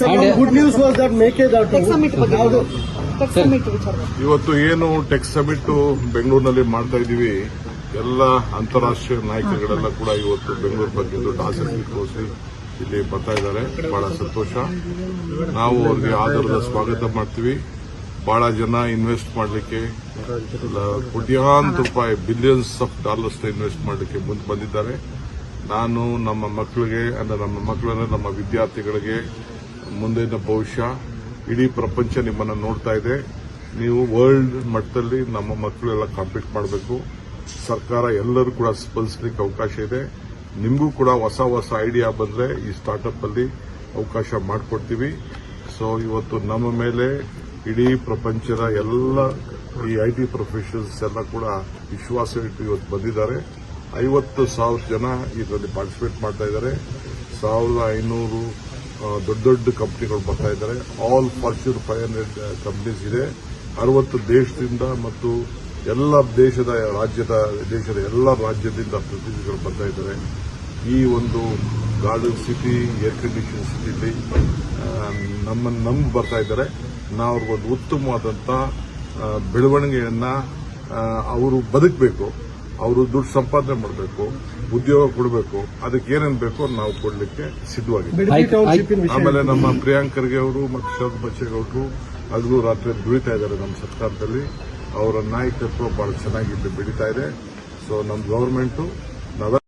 Sir, news was that was that Mekedatu. Tech summit ಬಗ್ಗೆ ಯಾವುದು? Tech summit ವಿಚಾರ ಇವತ್ತು ಏನು ಟೆಕ್ ಸಮಿಟ್ ಬೆಂಗಳೂರಿನಲ್ಲಿ ಮಾಡ್ತಾ ಇದ್ದೀವಿ? ಎಲ್ಲ ಅಂತಾರಾಷ್ಟ್ರೀಯ ನಾಯಕರುಗಳೆಲ್ಲ ಕೂಡ ಇವತ್ತು ಬೆಂಗಳೂರು ಬಗ್ಗೆ ದೊಡ್ಡ ಆಸಕ್ತಿ ತೋರಿಸಿ ಇಲ್ಲಿ ಬರ್ತಾ ಇದ್ದಾರೆ. ಬಹಳ ಸಂತೋಷ. ನಾವು ಅವ್ರಿಗೆ ಆಧಾರದ ಸ್ವಾಗತ ಮಾಡ್ತೀವಿ. ಬಹಳ ಜನ ಇನ್ವೆಸ್ಟ್ ಮಾಡಲಿಕ್ಕೆ ಕೋಟ್ಯಾಂತರ ರೂಪಾಯಿ ಬಿಲಿಯನ್ಸ್ ಆಫ್ ಡಾಲರ್ಸ್ ಇನ್ವೆಸ್ಟ್ ಮಾಡಲಿಕ್ಕೆ ಮುಂದೆ ಬಂದಿದ್ದಾರೆ. ನಾನು ನಮ್ಮ ಮಕ್ಕಳಿಗೆ ಅಂದ್ರೆ ನಮ್ಮ ಮಕ್ಕಳನ್ನ ನಮ್ಮ ವಿದ್ಯಾರ್ಥಿಗಳಿಗೆ ಮುಂದಿನ ಭವಿಷ್ಯ, ಇಡೀ ಪ್ರಪಂಚ ನಿಮ್ಮನ್ನು ನೋಡ್ತಾ ಇದೆ. ನೀವು ವರ್ಲ್ಡ್ ಮಟ್ಟದಲ್ಲಿ ನಮ್ಮ ಮಕ್ಕಳೆಲ್ಲ ಕಾಂಪೀಟ್ ಮಾಡಬೇಕು. ಸರ್ಕಾರ ಎಲ್ಲರೂ ಕೂಡ ಸ್ಪಂದಿಸಲಿಕ್ಕೆ ಅವಕಾಶ ಇದೆ. ನಿಮಗೂ ಕೂಡ ಹೊಸ ಹೊಸ ಐಡಿಯಾ ಬಂದರೆ ಈ ಸ್ಟಾರ್ಟ್ಅಪ್ ಅಲ್ಲಿ ಅವಕಾಶ ಮಾಡಿಕೊಡ್ತೀವಿ. ಸೊ ಇವತ್ತು ನಮ್ಮ ಮೇಲೆ ಇಡೀ ಪ್ರಪಂಚದ ಎಲ್ಲ ಈ ಐ ಟಿ ಪ್ರೊಫೆಷನಲ್ಸ್ ಎಲ್ಲ ಕೂಡ ವಿಶ್ವಾಸ ಇಟ್ಟು ಇವತ್ತು ಬಂದಿದ್ದಾರೆ. ಐವತ್ತು ಸಾವಿರ ಜನ ಇದರಲ್ಲಿ ಪಾರ್ಟಿಸಿಪೇಟ್ ಮಾಡ್ತಾ ಇದ್ದಾರೆ. ಸಾವಿರದ ಐನೂರು ದೊಡ್ಡ ದೊಡ್ಡ ಕಂಪನಿಗಳು ಬರ್ತಾ ಇದ್ದಾರೆ. All Fortune five hundred companies ಇದೆ. ಅರವತ್ತು ದೇಶದಿಂದ ಮತ್ತು ಎಲ್ಲ ದೇಶದ ರಾಜ್ಯದ, ದೇಶದ ಎಲ್ಲ ರಾಜ್ಯದಿಂದ ಪ್ರತಿನಿಧಿಗಳು ಬರ್ತಾ ಇದ್ದಾರೆ. ಈ ಒಂದು ಗಾರ್ಡನ್ ಸಿಟಿ ಏರ್ ಕಂಡೀಷನ್ ಸಿಟಿಲಿ ನಮ್ಮನ್ನು ನಂಬಿ ಬರ್ತಾ ಇದ್ದಾರೆ. ನಾವು ಅವ್ರಿಗೊಂದು ಉತ್ತಮವಾದಂಥ ಬೆಳವಣಿಗೆಯನ್ನ ಅವರು ಬದುಕಬೇಕು. ಅವರು ದುಡ್ಡು ಸಂಪಾದನೆ ಮಾಡಬೇಕು ಉದ್ಯೋಗ ಕೊಡಬೇಕು ಅದಕ್ಕೆ ಏನೇನು ಬೇಕೋ ನಾವು ಕೊಡಲಿಕ್ಕೆ ಸಿದ್ಧವಾಗಿದ್ದೀವಿ. ಆಮೇಲೆ ನಮ್ಮ ಪ್ರಿಯಾಂಕರ್ಗೆ ಅವರು ಮತ್ತು ಶರದ್ ಬಚ್ಚೇಗೌಡರು ಅದು ರಾತ್ರಿ ದುಡಿತಾ ಇದ್ದಾರೆ ನಮ್ಮ ಸರ್ಕಾರದಲ್ಲಿ. ಅವರ ನಾಯಕತ್ವ ಬಹಳ ಚೆನ್ನಾಗಿ ಇಲ್ಲಿ ಬೆಳೀತಾ ಇದೆ. ಸೊ ನಮ್ಮ ಗೌರ್ಮೆಂಟು ನಾವೆಲ್ಲ